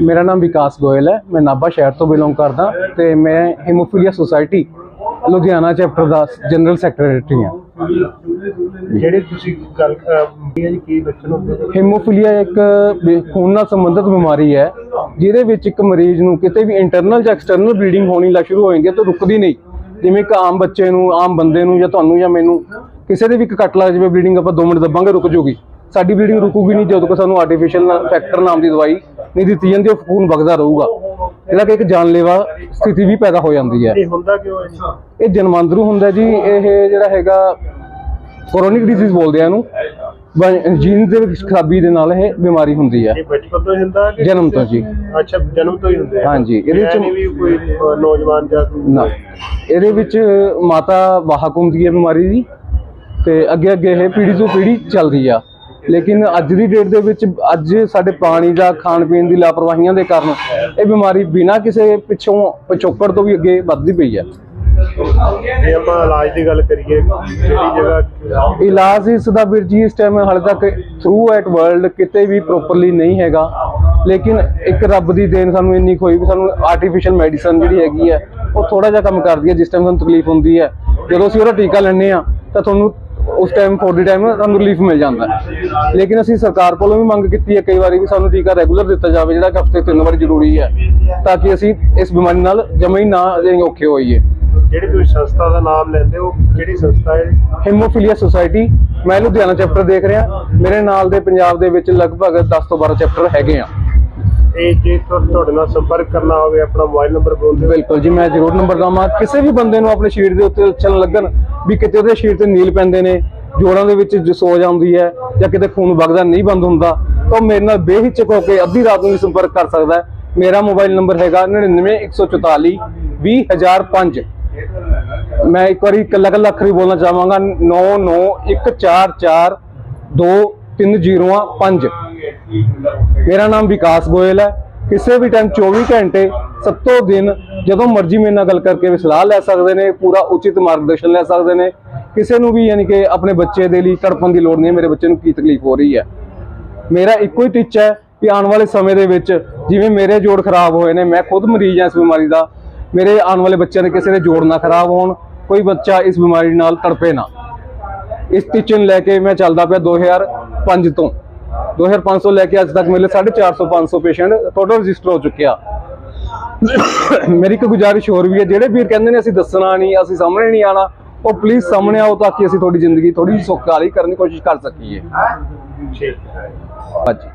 ਮੇਰਾ ਨਾਮ ਵਿਕਾਸ ਗੋਇਲ ਹੈ। ਮੈਂ ਨਾਭਾ ਸ਼ਹਿਰ ਤੋਂ ਬਿਲੋਂਗ ਕਰਦਾ ਤੇ ਮੈਂ ਹੀਮੋਫੀਲੀਆ ਸੁਸਾਇਟੀ ਲੁਧਿਆਣਾ ਚੈਪਟਰ ਦਾ ਜਨਰਲ ਸੈਕਟਰੀ ਹਾਂ। ਜਿਹੜੇ ਤੁਸੀਂ ਗੱਲ ਜੀ ਕੀ ਹੁੰਦੇ ਨੇ ਹੀਮੋਫੀਲੀਆ ਇੱਕ ਖੂਨ ਨਾਲ ਸੰਬੰਧਿਤ ਬਿਮਾਰੀ ਹੈ ਜਿਹਦੇ ਵਿੱਚ ਇੱਕ ਮਰੀਜ਼ ਨੂੰ ਕਿਤੇ ਵੀ ਇੰਟਰਨਲ ਜਾਂ ਐਕਸਟਰਨਲ ਬਲੀਡਿੰਗ ਹੋਣੀ ਲੱਗ ਸ਼ੁਰੂ ਹੋ ਜਾਂਦੀ ਹੈ ਤਾਂ ਰੁਕਦੀ ਨਹੀਂ। ਜਿਵੇਂ ਇੱਕ ਆਮ ਬੱਚੇ ਨੂੰ ਆਮ ਬੰਦੇ ਨੂੰ ਜਾਂ ਤੁਹਾਨੂੰ ਜਾਂ ਮੈਨੂੰ ਕਿਸੇ ਦੇ ਵੀ ਇੱਕ ਕੱਟ ਲੱਗ ਜਾਵੇ ਬਲੀਡਿੰਗ ਆਪਾਂ 2 ਮਿੰਟ ਦੱਬਾਂਗੇ ਰੁਕ ਜੂਗੀ। ਸਾਡੀ ਬਲੀਡਿੰਗ ਰੁਕੂਗੀ ਨਹੀਂ ਜਦੋਂ ਤੱਕ ਸਾਨੂੰ ਆਰਟੀਫੀਸ਼ੀਅਲ ਫੈਕਟਰ ਨਾਮ ਦੀ ਦਵਾਈ ਨਹੀਂ ਦਿੱਤੀ ਜਾਂਦੀ ਉਹ ਖੂਨ ਵਗਦਾ ਰਹੂਗਾ। ਇਹਦਾ ਕਿ ਇੱਕ ਜਾਨਲੇਵਾ ਸਥਿਤੀ ਵੀ ਪੈਦਾ ਹੋ ਜਾਂਦੀ ਹੈ। ਇਹ ਹੁੰਦਾ ਕਿਉਂ ਹੈ ਜੀ? ਇਹ ਜਨਮਾਂਦਰੂ ਹੁੰਦਾ ਜੀ ਇਹ ਜਿਹੜਾ ਹੈਗਾ ਕੋਰੋਨਿਕ ਡਿਜ਼ੀਜ਼ ਬੋਲਦੇ ਆ ਇਹਨੂੰ। ਜੀਨ ਦੇ ਵਿੱਚ ਖਰਾਬੀ ਦੇ ਨਾਲ ਇਹ ਬਿਮਾਰੀ ਹੁੰਦੀ ਹੈ। ਇਹ ਬਚਪਨ ਤੋਂ ਹੀ ਹੁੰਦਾ ਕਿ ਜਨਮ ਤੋਂ ਜੀ। ਅੱਛਾ ਜਨਮ ਤੋਂ ਹੀ ਹੁੰਦਾ ਹੈ ਹਾਂਜੀ, ਇਹਦੇ ਇਹਦੇ ਵਿੱਚ- ਵਿੱਚ ਵੀ ਕੋਈ ਅਹ, ਨੌਜਵਾਨ ਜਾਂ ਕੋਈ- ਨਾ। ਇਹਦੇ ਵਿੱਚ ਮਾਤਾ ਵਾਹਕ ਹੁੰਦੀ ਹੈ ਬਿਮਾਰੀ ਦੀ ਤੇ ਅੱਗੇ ਅੱਗੇ ਇਹ ਪੀੜੀ ਤੋਂ ਪੀੜੀ ਚੱਲਦੀ ਆ। ਲੇਕਿਨ ਅੱਜ ਦੀ ਡੇਟ ਦੇ ਵਿੱਚ ਅੱਜ ਸਾਡੇ ਪਾਣੀ ਦਾ ਖਾਣ ਪੀਣ ਦੀ ਲਾਪਰਵਾਹੀਆਂ ਦੇ ਕਾਰਨ ਇਹ ਬਿਮਾਰੀ ਬਿਨਾਂ ਕਿਸੇ ਪਿੱਛੋਂ ਪਿਛੋਕੜ ਤੋਂ ਵੀ ਅੱਗੇ ਵੱਧਦੀ ਪਈ ਹੈ। ਜੇ ਆਪਾਂ ਇਲਾਜ ਦੀ ਗੱਲ ਕਰੀਏ ਕਿਹੜੀ ਜਗ੍ਹਾ ਇਲਾਜ ਇਸ ਦਾ ਵੀਰ ਜੀ ਇਸ ਟਾਈਮ ਹਾਲੇ ਤੱਕ ਥਰੂ ਐਟ ਵਰਲਡ ਕਿਤੇ ਵੀ ਪ੍ਰੋਪਰਲੀ ਨਹੀਂ ਹੈਗਾ। ਲੇਕਿਨ ਇੱਕ ਰੱਬ ਦੀ ਦੇਣ ਸਾਨੂੰ ਇੰਨੀ ਕੋਈ ਵੀ ਸਾਨੂੰ ਆਰਟੀਫੀਸ਼ੀਅਲ ਮੈਡੀਸਨ ਜਿਹੜੀ ਹੈਗੀ ਹੈ ਉਹ ਥੋੜਾ ਜਿਹਾ ਕੰਮ ਕਰਦੀ ਹੈ ਜਿਸ ਟਾਈਮ ਸਾਨੂੰ ਤਕਲੀਫ ਹੁੰਦੀ ਹੈ। ਜਦੋਂ ਅਸੀਂ ਉਹਦਾ ਟੀਕਾ ਲੈਂਦੇ ਆ ਤਾਂ ਤੁਹਾਨੂੰ ਉਸ ਟਾਈਮ ਫੋਰ ਦੀ ਟਾਈਮ ਤੁਹਾਨੂੰ ਰਿਲੀਫ ਮਿਲ ਜਾਂਦਾ ਹੈ। ਲੇਕਿਨ ਅਸੀਂ ਸਰਕਾਰ ਕੋਲੋਂ ਵੀ ਮੰਗ ਕੀਤੀ ਹੈ ਕਈ ਵਾਰੀ ਵੀ ਸਾਨੂੰ ਟੀਕਾ ਰੈਗੂਲਰ ਦਿੱਤਾ ਜਾਵੇ ਜਿਹੜਾ ਹਫ਼ਤੇ ਤਿੰਨ ਵਾਰ ਜ਼ਰੂਰੀ ਹੈ ਤਾਂ ਕਿ ਅਸੀਂ ਇਸ ਬਿਮਾਰੀ ਨਾਲ ਜਮਾਂ ਹੀ ਨਾ ਔਖੇ ਹੋਈਏ। ਜਿਹੜੀ ਤੁਸੀਂ ਸੰਸਥਾ ਦਾ ਨਾਮ ਲੈਂਦੇ ਹੋ ਕਿਹੜੀ ਸੰਸਥਾ ਹੈ? ਹੀਮੋਫੀਲੀਆ ਸੁਸਾਇਟੀ ਮੈਂ ਲੁਧਿਆਣਾ ਚੈਪਟਰ ਦੇਖ ਰਿਹਾ। ਮੇਰੇ ਨਾਲ ਦੇ ਪੰਜਾਬ ਦੇ ਵਿੱਚ ਲਗਭਗ 10 ਤੋਂ 12 ਚੈਪਟਰ ਹੈਗੇ ਆ। ਇਹ ਜੇ ਤੁਹਾਡੇ ਨਾਲ ਸੰਪਰਕ ਕਰਨਾ ਹੋਵੇ, ਆਪਣਾ ਮੋਬਾਈਲ ਨੰਬਰ ਬੋਲ ਦਿਓ। ਬਿਲਕੁਲ ਜੀ, ਮੈਂ ਜ਼ਰੂਰ ਨੰਬਰ ਦਵਾਂ ਕਿਸੇ ਵੀ ਬੰਦੇ ਨੂੰ ਆਪਣੇ ਸ਼ਰੀਰ ਦੇ ਉੱਤੇ ਚੱਲਣ ਲੱਗਣ ਵੀ ਕਿਤੇ ਉਹਦੇ ਸ਼ਰੀਰ ਤੇ ਨੀਲ ਪੈਂਦੇ ਨੇ, ਜੋੜਾਂ ਦੇ ਵਿੱਚ ਜੋ, ਸੋਜ ਆਉਂਦੀ ਹੈ ਜਾਂ ਕਿਤੇ ਖੂਨ ਵਗਦਾ ਨਹੀਂ ਬੰਦ ਹੁੰਦਾ, ਤਾਂ ਉਹ ਮੇਰੇ ਨਾਲ ਬੇਹਿਚਕ ਹੋ ਕੇ ਅੱਧੀ ਰਾਤ ਨੂੰ ਵੀ ਸੰਪਰਕ ਕਰ ਸਕਦਾ ਹੈ। ਮੇਰਾ ਮੋਬਾਈਲ ਨੰਬਰ ਹੈਗਾ 99144 20005 ਮੈਂ ਇੱਕ ਵਾਰੀ ਇਕੱਲਾ ਇਕੱਲਾ ਅੱਖਰੀ ਬੋਲਣਾ ਚਾਹਾਂਗਾ 9914423005 ਮੇਰਾ ਨਾਮ ਵਿਕਾਸ ਗੋਇਲ ਹੈ। ਕਿਸੇ ਵੀ ਟਾਈਮ 24 ਘੰਟੇ ਸੱਤੋਂ ਦਿਨ ਜਦੋਂ ਮਰਜ਼ੀ ਮੇਰੇ ਨਾਲ ਗੱਲ ਕਰਕੇ ਵੀ ਸਲਾਹ ਲੈ ਸਕਦੇ ਨੇ, ਪੂਰਾ ਉਚਿਤ ਮਾਰਗਦਰਸ਼ਨ ਲੈ ਸਕਦੇ ਨੇ। ਕਿਸੇ ਨੂੰ ਵੀ ਯਾਨੀ ਕਿ ਆਪਣੇ ਬੱਚੇ ਦੇ ਲਈ ਤੜਪਣ ਦੀ ਲੋੜ ਨਹੀਂ ਹੈ, ਮੇਰੇ ਬੱਚੇ ਨੂੰ ਕੀ ਤਕਲੀਫ ਹੋ ਰਹੀ ਹੈ। ਮੇਰਾ ਇੱਕੋ ਹੀ ਟੀਚਾ ਹੈ ਕਿ ਆਉਣ ਵਾਲੇ ਸਮੇਂ ਦੇ ਵਿੱਚ ਜਿਵੇਂ ਮੇਰੇ ਜੋੜ ਖਰਾਬ ਹੋਏ ਨੇ, ਮੈਂ ਖੁਦ ਮਰੀਜ਼ ਹਾਂ ਇਸ ਬਿਮਾਰੀ ਦਾ। ਮੇਰੇ ਆਉਣ ਵਾਲੇ ਬੱਚਿਆਂ ਦੇ ਕਿਸੇ ਦੇ ਜੋੜ ਨਾ ਖਰਾਬ ਹੋਣ, ਕੋਈ ਬੱਚਾ ਇਸ ਬਿਮਾਰੀ ਨਾਲ ਤੜਪੇ ਨਾ। ਇਸ ਟੀਚੇ ਨੂੰ ਲੈ ਕੇ ਮੈਂ ਚੱਲਦਾ ਪਿਆ 2005 ਤੋਂ। 2005 ਤੋਂ ਲੈ ਕੇ ਅੱਜ ਤੱਕ ਮੇਰੇ 450 500 ਪੇਸ਼ੈਂਟ। ਟੋਟਲ ਰਜਿਸਟਰ ਹੋ ਚੁੱਕਿਆ ਮੇਰੀ ਇੱਕ ਗੁਜ਼ਾਰਿਸ਼ ਹੋਰ ਵੀ ਹੈ ਜਿਹੜੇ ਵੀਰ ਕਹਿੰਦੇ ਨੇ ਅਸੀਂ ਦੱਸਣਾ ਨਹੀਂ ਅਸੀਂ ਸਾਹਮਣੇ ਨਹੀਂ ਆਣਾ ਉਹ ਪਲੀਜ਼ ਸਾਹਮਣੇ ਆਓ ਤਾਂ ਕਿ ਅਸੀਂ ਤੁਹਾਡੀ ਜ਼ਿੰਦਗੀ ਥੋੜੀ ਸੁਖਾਲੀ ਕਰਨ ਦੀ ਕੋਸ਼ਿਸ਼ ਕਰ ਸਕੀਏ। ਠੀਕ ਹੈ। ਹਾਂਜੀ।